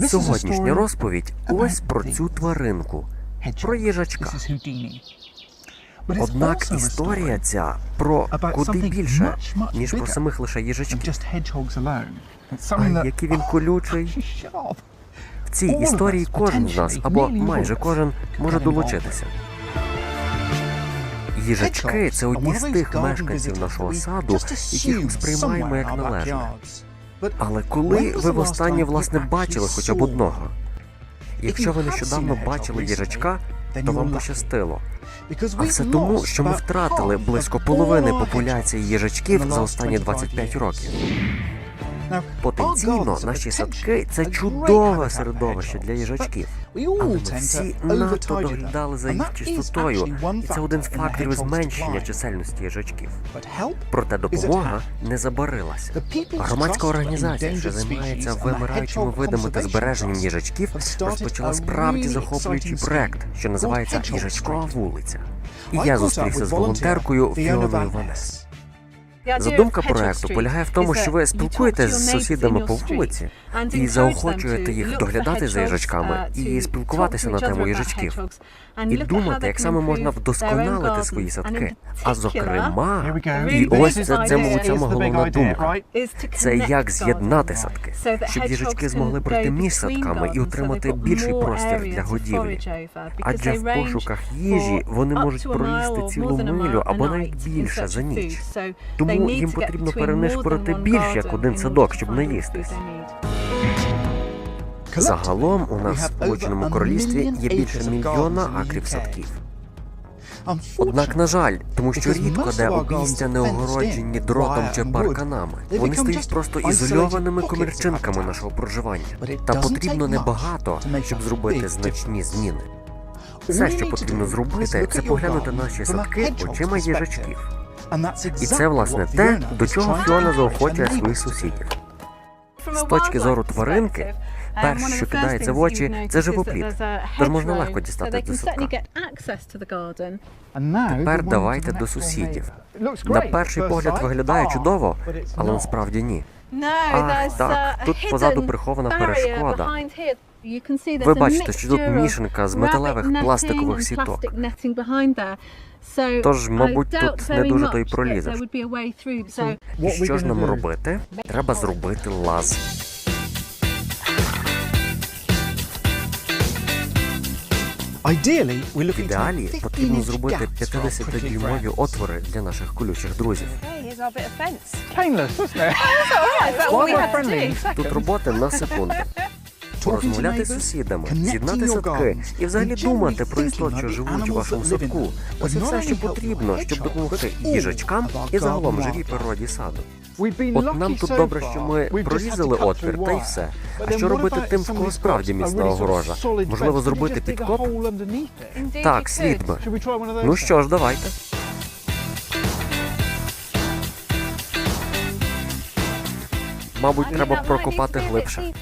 Сьогоднішня розповідь ось про цю тваринку, про їжачка. Однак історія ця про куди більше, ніж про самих лише їжачків. А який він колючий. В цій історії кожен з нас, або майже кожен, може долучитися. Їжачки це одні з тих мешканців нашого саду, яких ми сприймаємо як належне. Але коли ви востаннє власне бачили хоча б одного? Якщо ви нещодавно бачили їжачка, то вам пощастило. А все тому, що ми втратили близько половини популяції їжачків за останні 25 років. Потенційно, наші садки це чудове середовище для їжачків. Але ми всі надто доглядали за їх чистотою, і це один з факторів зменшення чисельності їжачків. Проте допомога не забарилася. Громадська організація, що займається вимираючими видами та збереженням їжачків, розпочала справді захоплюючий проект, що називається Їжачкова вулиця. І я зустрівся з волонтеркою Фіоною Ванес. Задумка проекту полягає в тому, що ви спілкуєтесь з сусідами по вулиці і заохочуєте їх доглядати за їжачками і спілкуватися на тему їжачків. І думати, як саме можна вдосконалити свої садки. А зокрема, і ось це, це мабуть, сама головна думка. Це як з'єднати садки, щоб їжачки змогли пройти між садками і отримати більший простір для годівлі. Адже в пошуках їжі вони можуть проїсти цілу милю або навіть більше за ніч. Тому їм потрібно перенишпорити більш як один садок, щоб наїстись. Загалом у нас в Сполученому Королівстві є більше мільйона акрів садків. Однак, на жаль, тому що рідко де обійстя не огороджені дротом чи парканами. Вони стають просто ізольованими комірчинками нашого проживання. Та потрібно небагато, щоб зробити значні зміни. Все, що потрібно зробити, це поглянути наші садки очима їжачків. І це власне те, до чого Фіона заохочує своїх сусідів. З точки зору тваринки, перше, що кидається в очі, це живоплід, тож можна легко дістати до садка. Тепер давайте до сусідів. На перший погляд виглядає чудово, але насправді ні. Ах, так, тут позаду прихована перешкода. Ви бачите, що тут мішанка з металевих пластикових сіток. Тож, мабуть, тут не дуже то й пролізеш. І що ж нам робити? Треба зробити лаз. В ідеалі потрібно зробити 50-дюймові отвори для наших колючих друзів. Тут роботи на секунду. Порозмовляти з сусідами, з'єднати садки і взагалі думати про істот, що живуть у вашому садку. Ось і все, що потрібно, щоб допомогти їжачкам і загалом живій природі саду. От нам тут добре, що ми прорізали отвір, та й все. А що робити тим, в кого справді міцна огорожа? Можливо, зробити підкоп? Так, слід би. Ну що ж, давайте. Мабуть, треба прокопати глибше.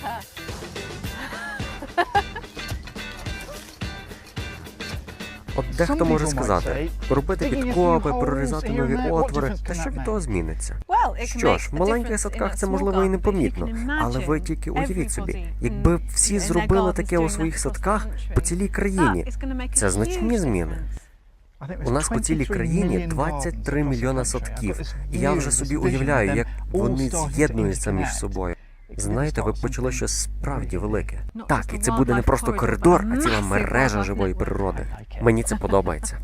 От дехто може сказати, робити підкопи, прорізати нові отвори, та що від того зміниться? Що ж, в маленьких садках це можливо і непомітно, але ви тільки уявіть собі, якби всі зробили таке у своїх садках по цілій країні, це значні зміни. У нас по цілій країні 23 мільйона садків, і я вже собі уявляю, як вони з'єднуються між собою. Знаєте, ви почали щось справді велике. Так, і це буде не просто коридор, а ціла мережа живої природи. Мені це подобається.